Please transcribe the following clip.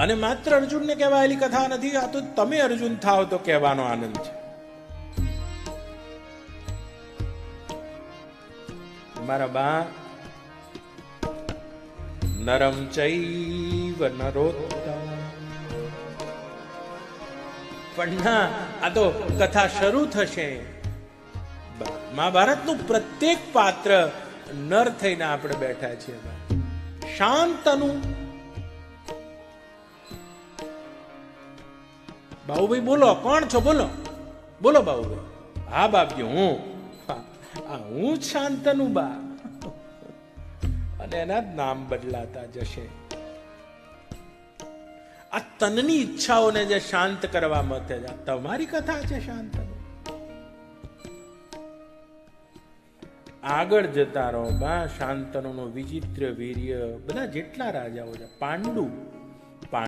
અને માત્ર અર્જુનને કહેવાયેલી કથા નથી, આ તો તમે અર્જુન થાવ તો કહેવાનો આનંદ છે. મારા બા, નરમ ચૈવ નરોત્તમ. પણ ના, આ તો કથા શરૂ થશે. મહાભારતનું પ્રત્યેક પાત્ર નર થઈને આપણે બેઠા છીએ. શાંતનું બાબુભાઈ બોલો, કોણ છો? બોલો. બોલો બાબુભાઈ હા, બાપજી, હું. હું શાંતનુ બા અને એના નામ બદલાતા જશે. આ તનની ઈચ્છાઓને જે શાંત કરવા જ તમારી કથા છે શાંતનું. આગળ જતા રહો બા, શાંતનુનું વિચિત્ર વીર્ય. બધા જેટલા રાજાઓ છે, પાંડુ